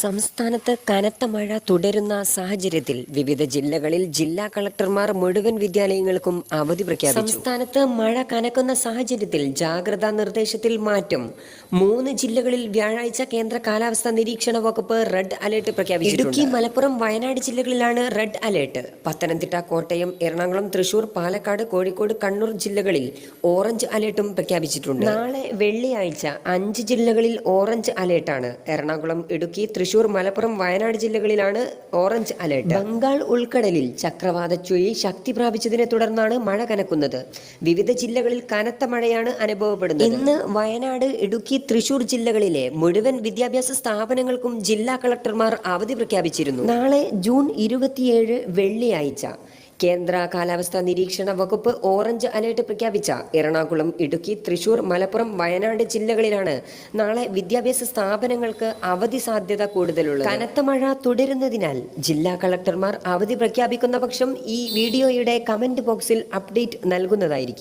സംസ്ഥാനത്ത് കനത്ത മഴ തുടരുന്ന സാഹചര്യത്തിൽ വിവിധ ജില്ലകളിൽ ജില്ലാ കളക്ടർമാർ മുഴുവൻ വിദ്യാലയങ്ങൾക്കും അവധി പ്രഖ്യാപിച്ചു. സംസ്ഥാനത്ത് മഴ കനക്കുന്ന സാഹചര്യത്തിൽ ജാഗ്രതാ നിർദ്ദേശത്തിൽ മാറ്റം. മൂന്ന് ജില്ലകളിൽ വ്യാഴാഴ്ച കേന്ദ്ര കാലാവസ്ഥാ നിരീക്ഷണ വകുപ്പ് റെഡ് അലേർട്ട് പ്രഖ്യാപിച്ചു ഇടുക്കി മലപ്പുറം വയനാട് ജില്ലകളിലാണ് റെഡ് അലേർട്ട്. പത്തനംതിട്ട കോട്ടയം എറണാകുളം തൃശൂർ പാലക്കാട് കോഴിക്കോട് കണ്ണൂർ ജില്ലകളിൽ ഓറഞ്ച് അലേർട്ടും പ്രഖ്യാപിച്ചിട്ടുണ്ട്. നാളെ വെള്ളിയാഴ്ച അഞ്ച് ജില്ലകളിൽ ഓറഞ്ച് അലേർട്ടാണ്. എറണാകുളം ഇടുക്കി തൃശൂർ മലപ്പുറം വയനാട് ജില്ലകളിലാണ് ഓറഞ്ച് അലേർട്ട്. ബംഗാൾ ഉൾക്കടലിൽ ചക്രവാത ചുഴി ശക്തി പ്രാപിച്ചതിനെ തുടർന്നാണ് മഴ കനക്കുന്നത്. വിവിധ ജില്ലകളിൽ കനത്ത മഴയാണ് അനുഭവപ്പെടുന്നത്. ഇന്ന് വയനാട് ഇടുക്കി തൃശൂർ ജില്ലകളിലെ മുഴുവൻ വിദ്യാഭ്യാസ സ്ഥാപനങ്ങൾക്കും ജില്ലാ കളക്ടർമാർ അവധി പ്രഖ്യാപിച്ചിരുന്നു. നാളെ ജൂൺ ഇരുപത്തിയേഴ് വെള്ളിയാഴ്ച. കേന്ദ്ര കാലാവസ്ഥാ നിരീക്ഷണ വകുപ്പ് ഓറഞ്ച് അലേർട്ട് പ്രഖ്യാപിച്ച. എറണാകുളം ഇടുക്കി തൃശൂർ മലപ്പുറം വയനാട് ജില്ലകളിലാണ് നാളെ വിദ്യാഭ്യാസ സ്ഥാപനങ്ങൾക്ക് അവധി സാധ്യത കൂടുതലുള്ളത്. കനത്ത മഴ തുടരുന്നതിനാൽ ജില്ലാ കളക്ടർമാർ അവധി പ്രഖ്യാപിക്കുന്ന പക്ഷം ഈ വീഡിയോയുടെ കമന്റ് ബോക്സിൽ അപ്ഡേറ്റ് നൽകുന്നതായിരിക്കും.